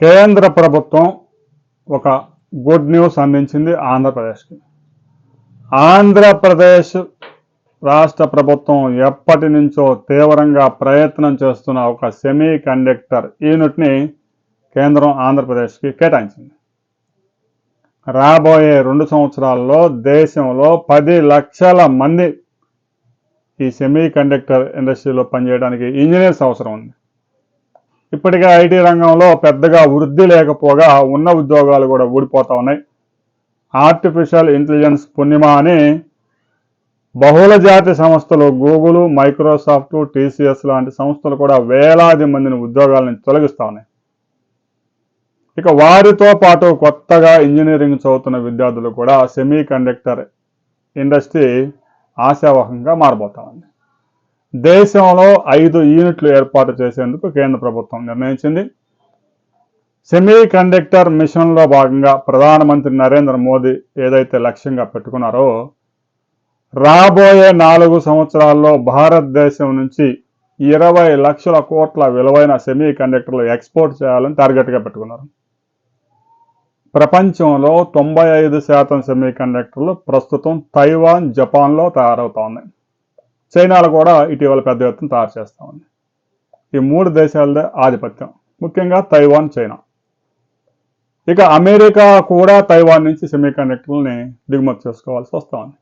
కేంద్ర ప్రభుత్వం ఒక గుడ్ న్యూస్ అందించింది ఆంధ్రప్రదేశ్కి. ఆంధ్రప్రదేశ్ రాష్ట్ర ప్రభుత్వం ఎప్పటి నుంచో తీవ్రంగా ప్రయత్నం చేస్తున్న ఒక సెమీ కండక్టర్ యూనిట్ని కేంద్రం ఆంధ్రప్రదేశ్కి కేటాయించింది. రాబోయే రెండు సంవత్సరాల్లో దేశంలో పది లక్షల మంది ఈ సెమీ కండక్టర్ ఇండస్ట్రీలో పనిచేయడానికి ఇంజనీర్స్ అవసరం ఉంది. ఇప్పటికే ఐటీ రంగంలో పెద్దగా వృద్ధి లేకపోగా ఉన్న ఉద్యోగాలు కూడా ఊడిపోతా ఉన్నాయి. ఆర్టిఫిషియల్ ఇంటెలిజెన్స్ పుణ్యమా అని బహుళ జాతి సంస్థలు గూగుల్ మైక్రోసాఫ్ట్ టీసీఎస్ లాంటి సంస్థలు కూడా వేలాది మందిని ఉద్యోగాలను నుంచి తొలగిస్తా ఉన్నాయి. ఇక వారితో పాటు కొత్తగా ఇంజనీరింగ్ చదువుతున్న విద్యార్థులు కూడా సెమీ కండక్టర్ ఇండస్ట్రీ ఆశావహంగా మారబోతా ఉంది. దేశంలో ఐదు యూనిట్లు ఏర్పాటు చేసేందుకు కేంద్ర ప్రభుత్వం నిర్ణయించింది. సెమీ కండక్టర్ మిషన్లో భాగంగా ప్రధానమంత్రి నరేంద్ర మోదీ ఏదైతే లక్ష్యంగా పెట్టుకున్నారో రాబోయే నాలుగు సంవత్సరాల్లో భారతదేశం నుంచి ఇరవై లక్షల కోట్ల విలువైన సెమీ కండక్టర్లు ఎక్స్పోర్ట్ చేయాలని టార్గెట్గా పెట్టుకున్నారు. ప్రపంచంలో తొంభై ఐదు శాతం సెమీ కండక్టర్లు ప్రస్తుతం తైవాన్ జపాన్లో తయారవుతా ఉన్నాయి. చైనాలో కూడా ఇటీవల పెద్ద ఎత్తున తయారు చేస్తూ ఉంది ఈ మూడు దేశాలదే ఆధిపత్యం. ముఖ్యంగా తైవాన్ చైనా. ఇక అమెరికా కూడా తైవాన్ నుంచి సెమీ కండక్టర్లని దిగుమతి చేసుకోవాల్సి వస్తూ ఉంది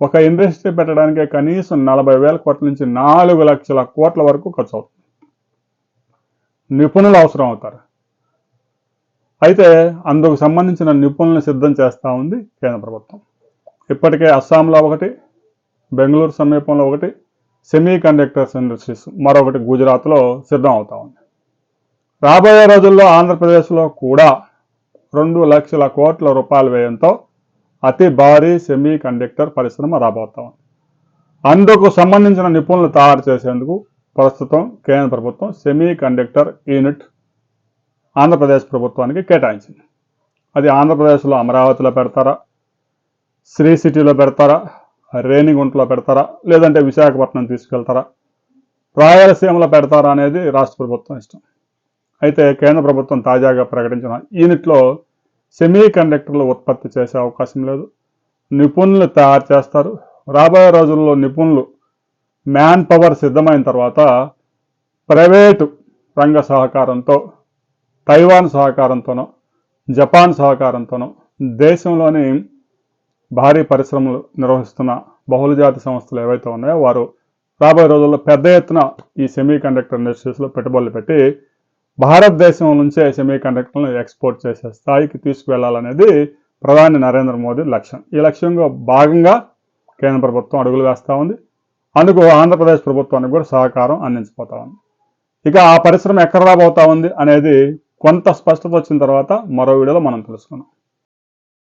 ఒక ఇండస్ట్రీ పెట్టడానికి కనీసం నలభై వేల కోట్ల నుంచి నాలుగు లక్షల కోట్ల వరకు ఖర్చు అవుతుంది. నిపుణులు అవసరం అవుతారు. అయితే అందుకు సంబంధించిన నిపుణులను సిద్ధం చేస్తూ ఉంది కేంద్ర ప్రభుత్వం. ఇప్పటికే అస్సాంలో ఒకటి బెంగళూరు సమీపంలో ఒకటి సెమీ కండక్టర్స్ ఇండస్ట్రీస్ మరొకటి గుజరాత్లో సిద్ధం అవుతా ఉంది. రాబోయే రోజుల్లో ఆంధ్రప్రదేశ్లో కూడా రెండు లక్షల కోట్ల రూపాయల వ్యయంతో అతి భారీ సెమీ కండక్టర్ పరిశ్రమ రాబోతా ఉంది. అందుకు సంబంధించిన నిపుణులు తయారు చేసేందుకు ప్రస్తుతం కేంద్ర ప్రభుత్వం సెమీ కండక్టర్ యూనిట్ ఆంధ్రప్రదేశ్ ప్రభుత్వానికి కేటాయించింది. అది ఆంధ్రప్రదేశ్లో అమరావతిలో పెడతారా శ్రీ సిటీలో పెడతారా రేణిగుంటలో పెడతారా? లేదంటే విశాఖపట్నం తీసుకెళ్తారా? రాయలసీమలో పెడతారా అనేది రాష్ట్ర ప్రభుత్వం ఇష్టం. అయితే కేంద్ర ప్రభుత్వం తాజాగా ప్రకటించిన యూనిట్లో సెమీ కండక్టర్లు ఉత్పత్తి చేసే అవకాశం లేదు. నిపుణులు తయారు చేస్తారు. రాబోయే రోజుల్లో నిపుణులు మ్యాన్ పవర్ సిద్ధమైన తర్వాత ప్రైవేటు రంగ సహకారంతో తైవాన్ సహకారంతోనో జపాన్ సహకారంతోనో దేశంలోని భారీ పరిశ్రమలు నిర్వహిస్తున్న బహుళజాతి సంస్థలు ఏవైతే ఉన్నాయో వారు రాబోయే రోజుల్లో పెద్ద ఎత్తున ఈ సెమీ కండక్టర్ ఇండస్ట్రీస్లో పెట్టుబడులు పెట్టి భారతదేశం నుంచే సెమీ కండక్టర్లను ఎక్స్పోర్ట్ చేసే స్థాయికి తీసుకువెళ్ళాలనేది ప్రధాని నరేంద్ర మోదీ లక్ష్యం. ఈ లక్ష్యంలో భాగంగా కేంద్ర ప్రభుత్వం అడుగులు వేస్తూ ఉంది. అందుకు ఆంధ్రప్రదేశ్ ప్రభుత్వానికి కూడా సహకారం అందించిపోతా ఉంది. ఇక ఆ పరిశ్రమ ఎక్కడ రాబోతా ఉంది అనేది కొంత స్పష్టత వచ్చిన తర్వాత మరో వీడియోలో మనం తెలుసుకున్నాం